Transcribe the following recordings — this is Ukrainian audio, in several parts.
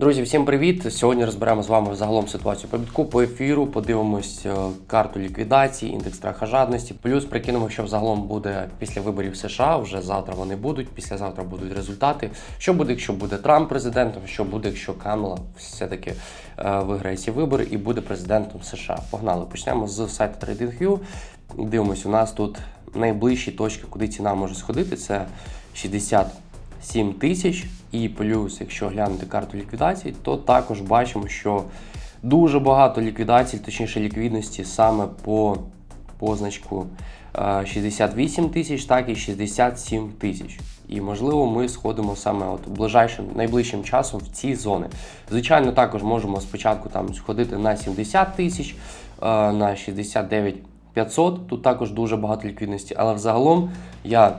Друзі, всім привіт! Сьогодні розберемо з вами загалом ситуацію по бітку, по ефіру, подивимось е, карту ліквідації, індекс страха жадності. Плюс прикинемо, що загалом буде після виборів США. Вже завтра вони будуть, післязавтра будуть результати. Що буде, якщо буде Трамп президентом? Що буде, якщо Камела все-таки е, виграє ці вибори і буде президентом США? Погнали! Почнемо з сайту TradingView. Дивимось, у нас тут найближчі точки, куди ціна може сходити. Це 60 7 тисяч. І плюс, якщо глянути карту ліквідацій, то також бачимо, що дуже багато ліквідацій, точніше ліквідності саме по позначку е, 68 тисяч, так і 67 тисяч. І можливо, ми сходимо саме от ближайшим найближчим часом в ці зони. Звичайно, також можемо спочатку там сходити на 70 тисяч, е, на 69 500. Тут також дуже багато ліквідності, але взагалом я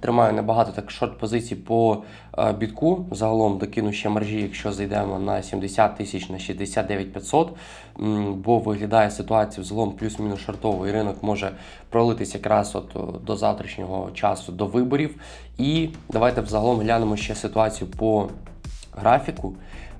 Тримаю небагато так шорт позицій по е, бітку. Загалом докину ще маржі, якщо зайдемо на 70 тисяч на 69 500, бо виглядає ситуація взагалом плюс-мінус шортовий ринок може пролитись якраз от до завтрашнього часу, до виборів. І давайте взагалом глянемо ще ситуацію по графіку.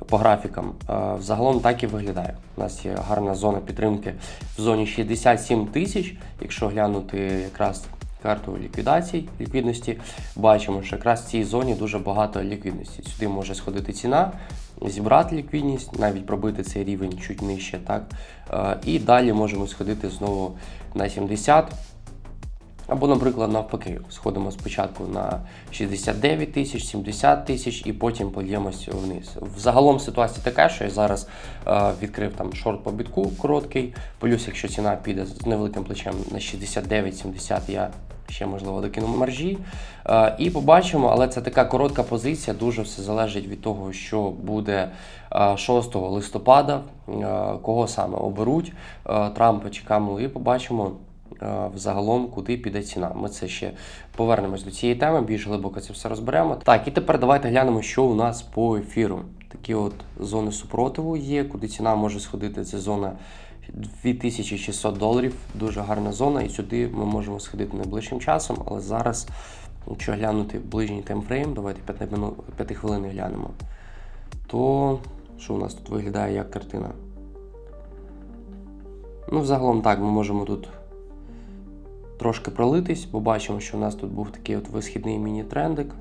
По графікам Е, взагалом так і виглядає. У нас є гарна зона підтримки в зоні 67 тисяч. Якщо глянути якраз карту ліквідацій, ліквідності, бачимо, що якраз в цій зоні дуже багато ліквідності. Сюди може сходити ціна, зібрати ліквідність, навіть пробити цей рівень чуть нижче. так. Е, І далі можемо сходити знову на 70. Або, наприклад, навпаки, сходимо спочатку на 69 тисяч, 70 тисяч і потім польємось вниз. Взагалом ситуація така, що я зараз е, відкрив там шорт по бітку короткий, плюс якщо ціна піде з невеликим плечем на 69-70, я ще можливо докину маржі. Е, і побачимо, але це така коротка позиція, дуже все залежить від того, що буде е, 6 листопада, е, кого саме оберуть е, Трампа чи Камелу, і побачимо. е, Взагалом, куди піде ціна. Ми це ще повернемось до цієї теми, більш глибоко це все розберемо. Так, і тепер давайте глянемо, що у нас по ефіру. Такі от зони супротиву є, куди ціна може сходити. Це зона 2600 доларів. Дуже гарна зона, і сюди ми можемо сходити найближчим часом. Але зараз, якщо глянути ближній таймфрейм, давайте 5, минут, 5 хвилин глянемо. То що у нас тут виглядає як картина? Ну, взагалом так, ми можемо тут трошки пролитись, бо бачимо, що у нас тут був такий от висхідний міні-трендик,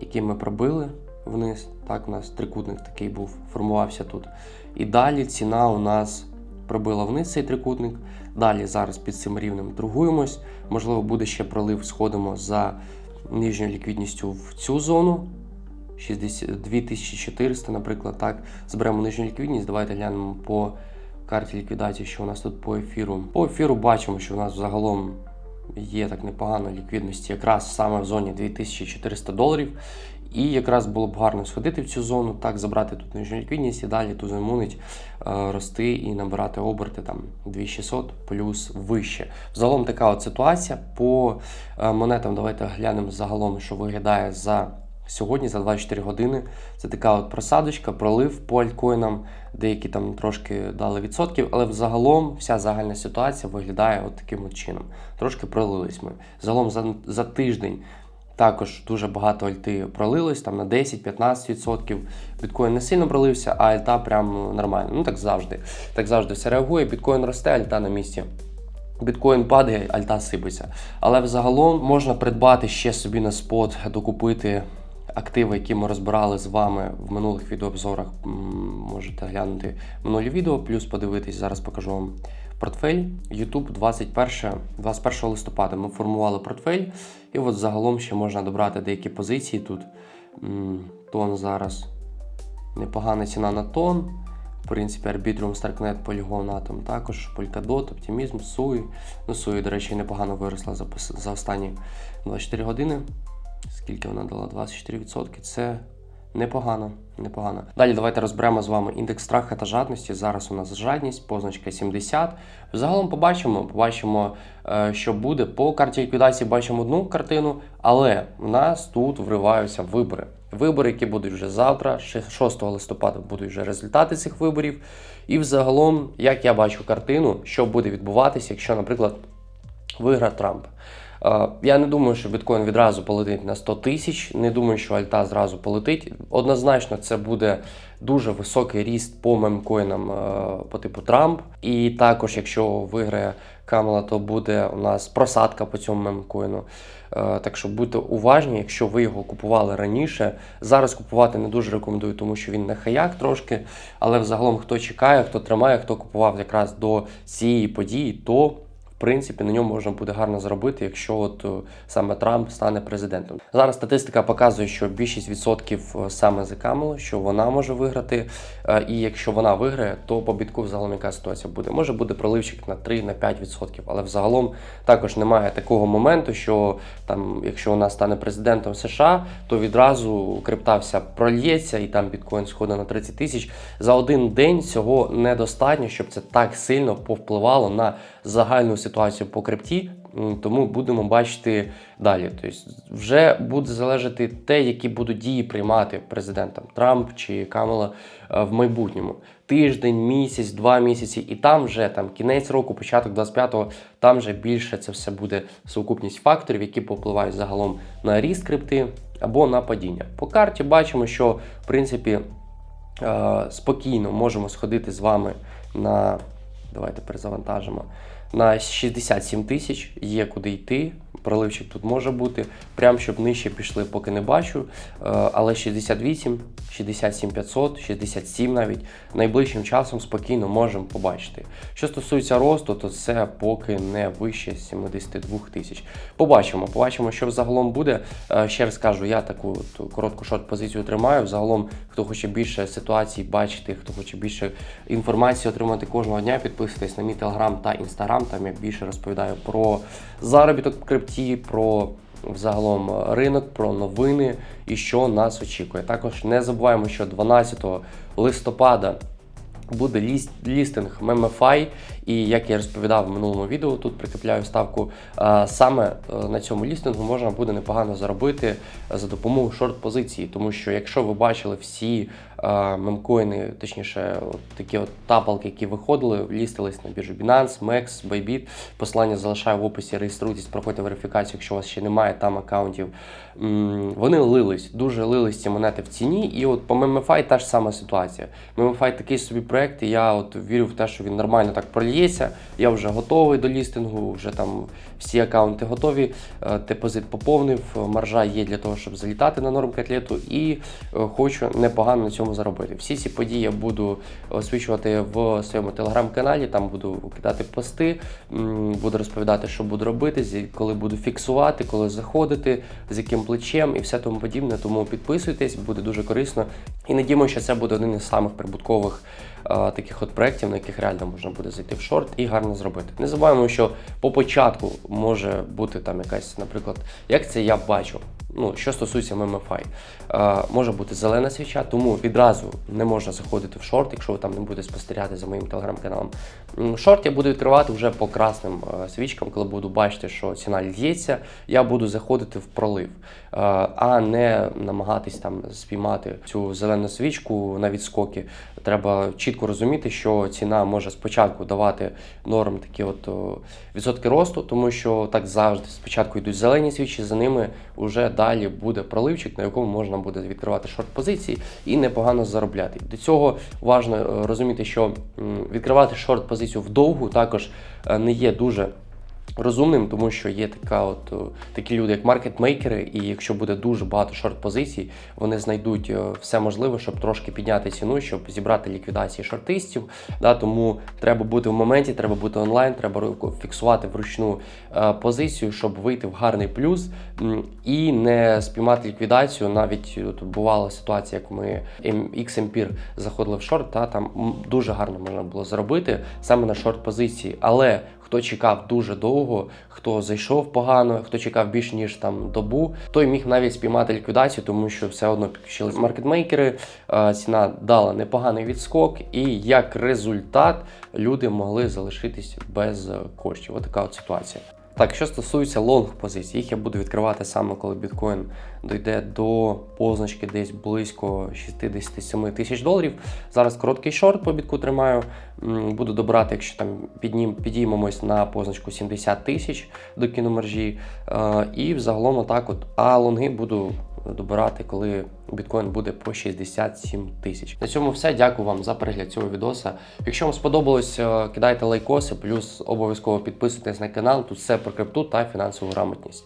який ми пробили вниз. Так, у нас трикутник такий був, формувався тут. І далі ціна у нас пробила вниз цей трикутник. Далі зараз під цим рівнем торгуємось. Можливо, буде ще пролив, сходимо за нижньою ліквідністю в цю зону. 60 2400, наприклад, так. Зберемо нижню ліквідність. Давайте глянемо по карті ліквідації, що у нас тут по ефіру. По ефіру бачимо, що у нас загалом є так непогано ліквідності, якраз саме в зоні 2400 доларів. І якраз було б гарно сходити в цю зону, так забрати тут нижню ліквідність і далі тут замунить е, рости і набирати оберти там 2600 плюс вище. Взагалом така от ситуація. По е, монетам давайте глянемо загалом, що виглядає за сьогодні, за 24 години. Це така от просадочка, пролив по альткоїнам, деякі там трошки дали відсотків, але взагалом вся загальна ситуація виглядає от таким от чином. Трошки пролились ми. Загалом за, за тиждень також дуже багато альти пролилось, там на 10-15%. Біткоін не сильно пролився, а альта прям нормально. Ну так завжди. Так завжди все реагує. Біткоін росте, альта на місці. Біткоін падає, альта сипеться. Але взагалом можна придбати ще собі на спот, докупити активи, які ми розбирали з вами в минулих відеообзорах. Можете глянути минулі відео, плюс подивитись, зараз покажу вам портфель. YouTube 21, 21 листопада ми формували портфель, і от загалом ще можна добрати деякі позиції тут. Тон зараз непогана ціна на тон. В принципі, Arbitrum, Starknet, Polygon, Atom також, Polkadot, Optimism, Sui. Ну, Sui, до речі, непогано виросла за, за останні 24 години. Скільки вона дала? 24%. Це непогано. непогано. Далі давайте розберемо з вами індекс страха та жадності. Зараз у нас жадність, позначка 70. Загалом побачимо, побачимо, е, що буде. По карті ліквідації бачимо одну картину, але в нас тут вриваються вибори. Вибори, які будуть вже завтра, 6 листопада будуть вже результати цих виборів. І взагалом, як я бачу картину, що буде відбуватися, якщо, наприклад, виграв Трамп. Я не думаю, що біткоін відразу полетить на 100 тисяч. Не думаю, що альта зразу полетить. Однозначно, це буде дуже високий ріст по мемкоїнам е, по типу Трамп. І також, якщо виграє Камала, то буде у нас просадка по цьому мемкоїну. Е, Так що будьте уважні, якщо ви його купували раніше. Зараз купувати не дуже рекомендую, тому що він на хаяк трошки. Але взагалом, хто чекає, хто тримає, хто купував якраз до цієї події, то принципі на ньому можна буде гарно заробити, якщо от е, саме Трамп стане президентом. Зараз статистика показує, що більшість відсотків е, саме за Камелу, що вона може виграти. Е, І якщо вона виграє, то по бітку взагалом яка ситуація буде? Може буде проливчик на 3-5%, відсотків, але взагалом також немає такого моменту, що там, якщо вона стане президентом США, то відразу крипта вся прольється і там біткоін сходить на 30 тисяч. За один день цього недостатньо, щоб це так сильно повпливало на загальну ситуацію по крипті. Тому будемо бачити далі. Тобто вже буде залежати те, які будуть дії приймати президентом Трамп чи Камела е, в майбутньому. Тиждень, місяць, два місяці, і там вже там кінець року, початок 25-го, там вже більше це все буде сукупність факторів, які попливають загалом на ріст крипти або на падіння. По карті бачимо, що в принципі е, спокійно можемо сходити з вами на давайте перезавантажимо. На 67 тисяч є куди йти. Проливчик тут може бути. Прям щоб нижче пішли, поки не бачу. Е, Але 68, 67 500, 67 навіть найближчим часом спокійно можемо побачити. Що стосується росту, то це поки не вище 72 тисяч. Побачимо, побачимо, що взагалом буде. Е, Ще раз кажу, я таку коротку шорт-позицію тримаю. Взагалом, хто хоче більше ситуацій бачити, хто хоче більше інформації отримати кожного дня, підписуйтесь на мій телеграм та інстаграм. Там я більше розповідаю про заробіток в крипті, про взагалом ринок, про новини і що нас очікує. Також не забуваємо, що 12 листопада буде ліст, лістинг MMFI, і як я розповідав в минулому відео, тут прикріпляю ставку. Саме е, на цьому лістингу можна буде непогано заробити за допомогою шорт-позиції, тому що якщо ви бачили всі мемкоїни, точніше, от такі от тапалки, які виходили, лістились на біржу Binance, MEX, Bybit. Посилання залишаю в описі, реєструйтесь, проходьте верифікацію, якщо у вас ще немає там аккаунтів. Вони лились, дуже лились ці монети в ціні. І от по MMFI та ж сама ситуація. MMFI такий собі проект, і я от вірю в те, що він нормально так прольється. Я вже готовий до лістингу, вже там всі аккаунти готові. е, Депозит поповнив, маржа є для того, щоб залітати на норм котлету, і е, хочу непогано на цьому заробити. Всі ці події я буду освічувати в своєму телеграм-каналі. Там буду кидати пости, буду розповідати, що буду робити, коли буду фіксувати, коли заходити, з яким плечем і все тому подібне. Тому підписуйтесь, буде дуже корисно. І надіємо, що це буде один із самих прибуткових е, таких от проєктів, на яких реально можна буде зайти в шорт і гарно зробити. Не забуваємо, що по початку може бути там якась, наприклад, як це я бачу. Ну, що стосується MMFI, е, може бути зелена свіча, тому відразу не можна заходити в шорт, якщо ви там не будете спостерігати за моїм телеграм-каналом. Шорт я буду відкривати вже по красним е, свічкам, коли буду бачити, що ціна лється, я буду заходити в пролив, е, а не намагатись там спіймати цю зелену свічку на відскоки. Треба чітко розуміти, що ціна може спочатку давати норм такі от відсотки росту, тому що так завжди спочатку йдуть зелені свічі, за ними вже далі буде проливчик, на якому можна буде відкривати шорт-позиції і непогано заробляти. До цього важливо розуміти, що відкривати шорт-позицію вдовгу також е, не є дуже розумним, тому що є така от, такі люди, як маркетмейкери, і якщо буде дуже багато шорт-позицій, вони знайдуть е, все можливе, щоб трошки підняти ціну, щоб зібрати ліквідації шортистів. Да, тому треба бути в моменті, треба бути онлайн, треба фіксувати вручну е, позицію, щоб вийти в гарний плюс і не спіймати ліквідацію. Навіть от, бувала ситуація, як ми М- X-Empire заходили в шорт, та там дуже гарно можна було заробити саме на шорт-позиції. Але хто чекав дуже довго, хто зайшов погано, хто чекав більше ніж там добу, той міг навіть спіймати ліквідацію, тому що все одно підключились маркетмейкери. Ціна дала непоганий відскок, і як результат люди могли залишитись без коштів. Отака от ситуація. Так, що стосується лонг позицій, їх я буду відкривати саме коли біткоін дойде до позначки десь близько 67 тисяч доларів. Зараз короткий шорт по бітку тримаю. Буду добирати, якщо там піднім, підіймемось на позначку 70 тисяч до кіномержі. Е, і взагалом отак от. А лонги буду добирати, коли біткоін буде по 67 тисяч. На цьому все. Дякую вам за перегляд цього відоса. Якщо вам сподобалось, е, кидайте лайкоси, плюс обов'язково підписуйтесь на канал. Тут все про крипту та фінансову грамотність.